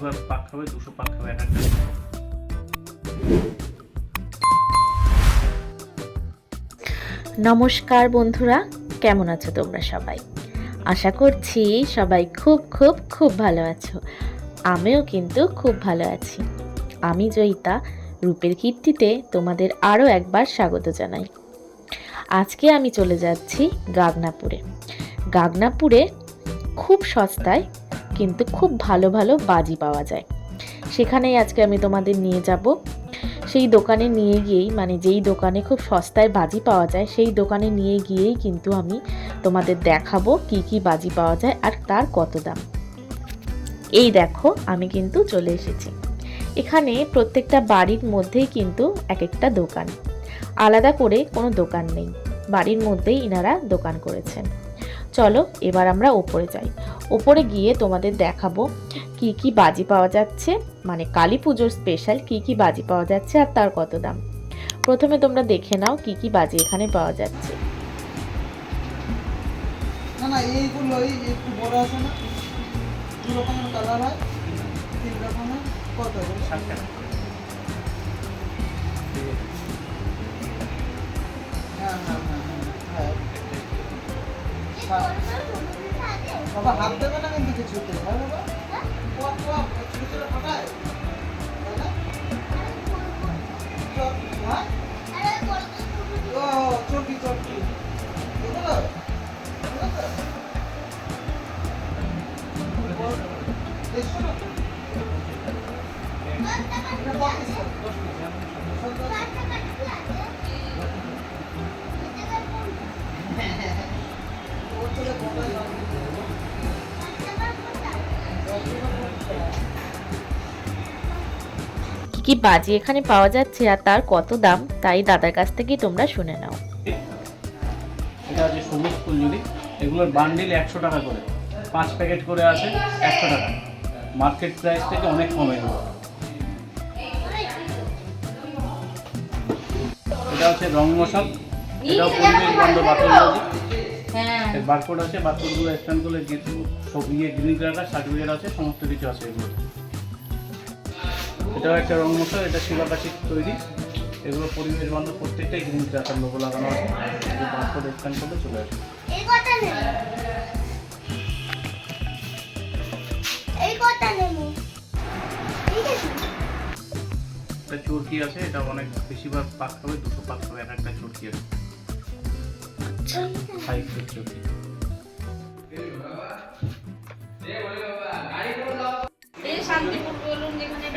পাক খাবে, দুশো পাক খাবে, এক একটা। নমস্কার বন্ধুরা, কেমন আছো তোমরা সবাই? আশা করছি সবাই খুব খুব খুব ভালো আছো। আমিও কিন্তু খুব ভালো আছি। আমি জয়িতা, রূপের কীর্তিতে তোমাদের আরও একবার স্বাগত জানাই। আজকে আমি চলে যাচ্ছি গাগনাপুরে। গাগনাপুরে খুব সস্তায় কিন্তু খুব ভালো ভালো বাজি পাওয়া যায়। সেখানেই আজকে আমি তোমাদের নিয়ে যাব। সেই দোকানে নিয়ে গিয়েই মানে যেই দোকানে খুব সস্তায় বাজি পাওয়া যায়, সেই দোকানে নিয়ে গিয়েই কিন্তু আমি তোমাদের দেখাবো কি কি বাজি পাওয়া যায় আর তার কত দাম। এই দেখো, আমি কিন্তু চলে এসেছি। এখানে প্রত্যেকটা বাড়ির মধ্যেই কিন্তু এক একটা দোকান। আলাদা করে কোনো দোকান নেই। বাড়ির মধ্যেই ইনারা দোকান করেছেন। চলো, এবার আমরা ওপরে যাই। ওপরে গিয়ে তোমাদের দেখাবো কি কি বাজি পাওয়া যাচ্ছে। মানে কালী পুজোর স্পেশাল কি কি বাজি পাওয়া যাচ্ছে আর তার কত দাম। প্রথমে তোমরা দেখে নাও কি কি বাজি এখানে পাওয়া যাচ্ছে। না না এইগুলো এই একটু বড় আছে না? দু রকমের কালার হয় তিন রকমের কত টাকা হ্যাঁ হ্যাঁ হ্যাঁ হ্যাঁ হ্যাঁ। বাবা হাত দেবে না কিন্তু কিছুতে হ্যাঁ বাবা? কোয়া কোয়া ছোটো ছোটো ফাটায়? না? চল, হ্যাঁ? ও চর্বি চর্বি কি কি বাজি এখানে পাওয়া যাচ্ছে আর তার কত দাম, তাই দাদার কাছ থেকেই তোমরা শুনে নাও। এটা হচ্ছে সবুজ ফুলঝুরি, এগুলোর বান্ডিল একশো টাকা করে। পাঁচ প্যাকেট করে আছে একশো টাকা। মার্কেট প্রাইস থেকে অনেক কমে এগুলো এটা হচ্ছে রং মশাল। এটাও পরিবেশ বান্ধব বাতলবাজি এর বারকোড আছে বারকোডগুলো যেহেতু সব ইয়ে গ্রিন কালার সার্টিফিকেট আছে সমস্ত কিছু আছে এগুলো এটাও একটা রং মশলা এটা শিলাকাশির তৈরি। এগুলো পরিবেশ বান্ধব প্রত্যেকটাই গ্রিন কালার লোগো লাগানো আছে। বারকোড স্ক্যান করলে চলে আছে। একটা চুরকি আছে এটা অনেক বেশিরভাগ পাক খাবে দুশো পাক খাবে এক একটা চুরকি আছে। ফাইভ ফিট চুরকি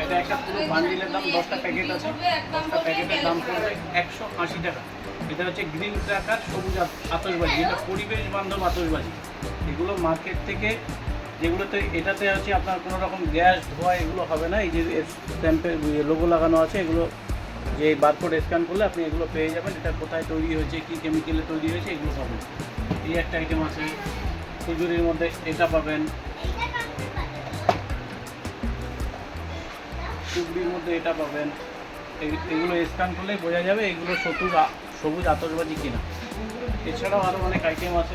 এটা একটা পুরো বান্ডিলের দাম দশটা প্যাকেট আছে। দশটা প্যাকেটের দাম পড়বে একশো আশি টাকা। এটা হচ্ছে গ্রিন সবুজ আতশবাজি। এটা পরিবেশ বান্ধব আতশবাজি। এগুলো মার্কেট থেকে যেগুলোতে এটাতে হচ্ছে আপনার কোনো রকম গ্যাস ধোয়া এগুলো হবে না। এই যে স্ট্যাম্পের লোগো লাগানো আছে এগুলো যে বারকোড স্ক্যান করলে আপনি এগুলো পেয়ে যাবেন, এটা কোথায় তৈরি হয়েছে, কী কেমিক্যালে তৈরি হয়েছে, এগুলো পাবেন এই একটা আইটেম আছে, খুজুরির মধ্যে এটা পাবেন। টুকরির মধ্যে এটা পাবেন। এগুলো স্ক্যান করলেই বোঝা যাবে এগুলো সবুজ সবুজ আতশবাজি কিনা। এছাড়াও আরও অনেক আইটেম আছে।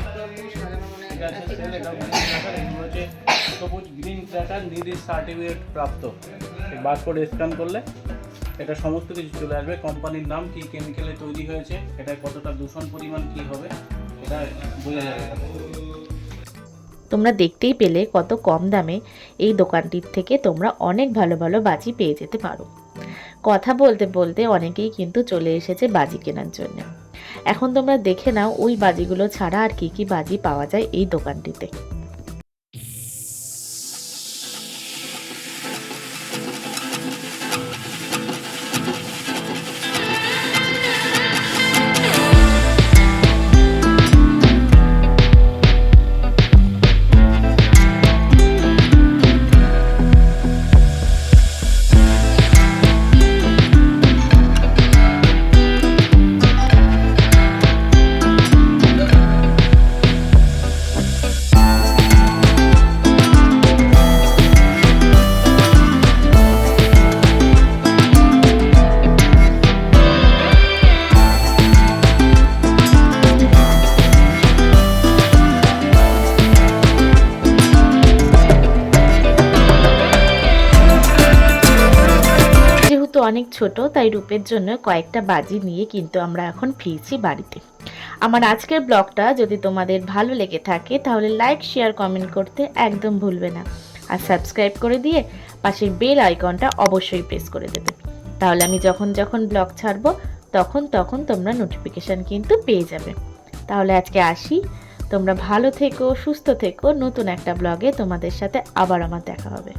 সবুজ গ্রিন ক্র্যাকার নিডির সার্টিফিকেট প্রাপ্ত। বারকোড স্ক্যান করলে এটা সমস্ত কিছু চলে আসবে। কোম্পানির নাম কী কেমিক্যালে তৈরি হয়েছে এটা কতটা দূষণ পরিমাণ কী হবে, এটা বোঝা যাবে। তোমরা দেখতেই পেলে কত কম দামে এই দোকানটির থেকে তোমরা অনেক ভালো ভালো বাজি পেয়ে যেতে পারো। কথা বলতে বলতে অনেকেই কিন্তু চলে এসেছে বাজি কেনার জন্য। এখন তোমরা দেখে নাও, ওই বাজিগুলো ছাড়া আর কি কি বাজি পাওয়া যায় এই দোকানটিতে। অনেক ছোট, তাই রূপের জন্য কয়েকটা বাজি নিয়ে কিন্তু আমরা এখন ফিরছি বাড়িতে। আমার আজকের ব্লগটা যদি তোমাদের ভালো লেগে থাকে, তাহলে লাইক শেয়ার কমেন্ট করতে একদম ভুলবে না। আর সাবস্ক্রাইব করে দিয়ে পাশের বেল আইকনটা অবশ্যই প্রেস করে দেবে। তাহলে আমি যখন যখন ব্লগ ছাড়বো, তখন তখন তোমরা নোটিফিকেশান কিন্তু পেয়ে যাবে। তাহলে আজকে আসি। তোমরা ভালো থেকো, সুস্থ থেকো। নতুন একটা ব্লগে তোমাদের সাথে আবার আমার দেখা হবে।